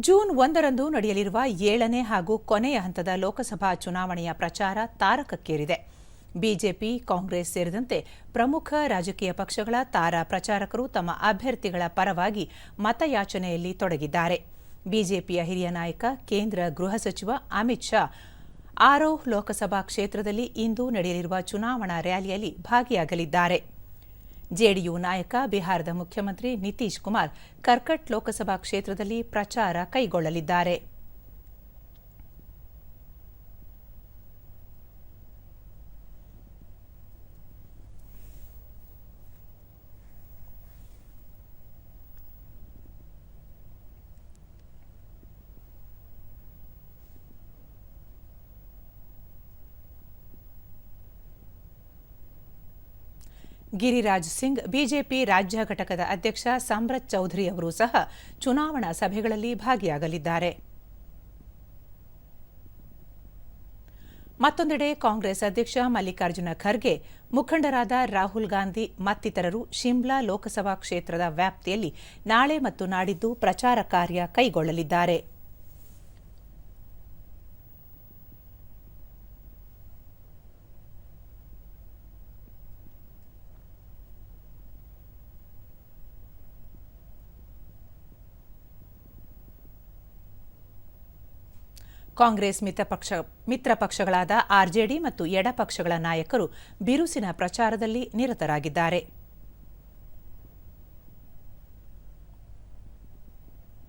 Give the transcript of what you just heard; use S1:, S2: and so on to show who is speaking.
S1: June ಒಂದರಂದು ನಡೆಯಲಿರುವ ಏಳನೇ ಹಾಗೂ ಕೊನೆಯ ಹಂತದ ಲೋಕಸಭಾ ಚುನಾವಣೆಯ ಪ್ರಚಾರ ತಾರಕಕ್ಕೇರಿದೆ. ಬಿಜೆಪಿ, ಕಾಂಗ್ರೆಸ್ ಸೇರಿದಂತೆ ಪ್ರಮುಖ ರಾಜಕೀಯ ಪಕ್ಷಗಳ ತಾರಾ ಪ್ರಚಾರಕರು ತಮ್ಮ ಅಭ್ಯರ್ಥಿಗಳ ಪರವಾಗಿ ಮತಯಾಚನೆಯಲ್ಲಿ ತೊಡಗಿದ್ದಾರೆ. ಬಿಜೆಪಿಯ ಹಿರಿಯ ನಾಯಕ, ಕೇಂದ್ರ ಗೃಹ ಸಚಿವ ಅಮಿತ್ ಶಾ ಆರೋಹ್ ಲೋಕಸಭಾ ಕ್ಷೇತ್ರದಲ್ಲಿ ಇಂದು ನಡೆಯಲಿರುವ ಚುನಾವಣಾ ರ್ಯಾಲಿಯಲ್ಲಿ ಭಾಗಿಯಾಗಲಿದ್ದಾರೆ. ಜೆಡಿಯು ನಾಯಕ ಬಿಹಾರದ ಮುಖ್ಯಮಂತ್ರಿ ನಿತೀಶ್ ಕುಮಾರ್ ಕರ್ಕಟ್ ಲೋಕಸಭಾ ಕ್ಷೇತ್ರದಲ್ಲಿ ಪ್ರಚಾರ ಕೈಗೊಳ್ಳಲಿದ್ದಾರೆ. ಗಿರಿರಾಜ್ ಸಿಂಗ್, ಬಿಜೆಪಿ ರಾಜ್ಯ ಘಟಕದ ಅಧ್ಯಕ್ಷ ಸಾಮ್ರತ್ ಚೌಧರಿ ಅವರೂ ಸಹ ಚುನಾವಣಾ ಸಭೆಗಳಲ್ಲಿ ಭಾಗಿಯಾಗಲಿದ್ದಾರೆ. ಮತ್ತೊಂದೆಡೆ ಕಾಂಗ್ರೆಸ್ ಅಧ್ಯಕ್ಷ ಮಲ್ಲಿಕಾರ್ಜುನ ಖರ್ಗೆ, ಮುಖಂಡರಾದ ರಾಹುಲ್ ಗಾಂಧಿ, ಮತ್ತಿತರರು ಶಿಮ್ಲಾ ಲೋಕಸಭಾ ಕ್ಷೇತ್ರದ ವ್ಯಾಪ್ತಿಯಲ್ಲಿ ನಾಳೆ ಮತ್ತು ನಾಡಿದ್ದು ಪ್ರಚಾರ ಕಾರ್ಯ ಕೈಗೊಳ್ಳಲಿದ್ದಾರೆ. ಕಾಂಗ್ರೆಸ್ ಮಿತ್ರಪಕ್ಷ ಮಿತ್ರ ಪಕ್ಷಗಳಾದ ಆರ್ಜೆಡಿ ಮತ್ತು ಎಡಪಕ್ಷಗಳ ನಾಯಕರು ಬಿರುಸಿನ ಪ್ರಚಾರದಲ್ಲಿ ನಿರತರಾಗಿದ್ದಾರೆ.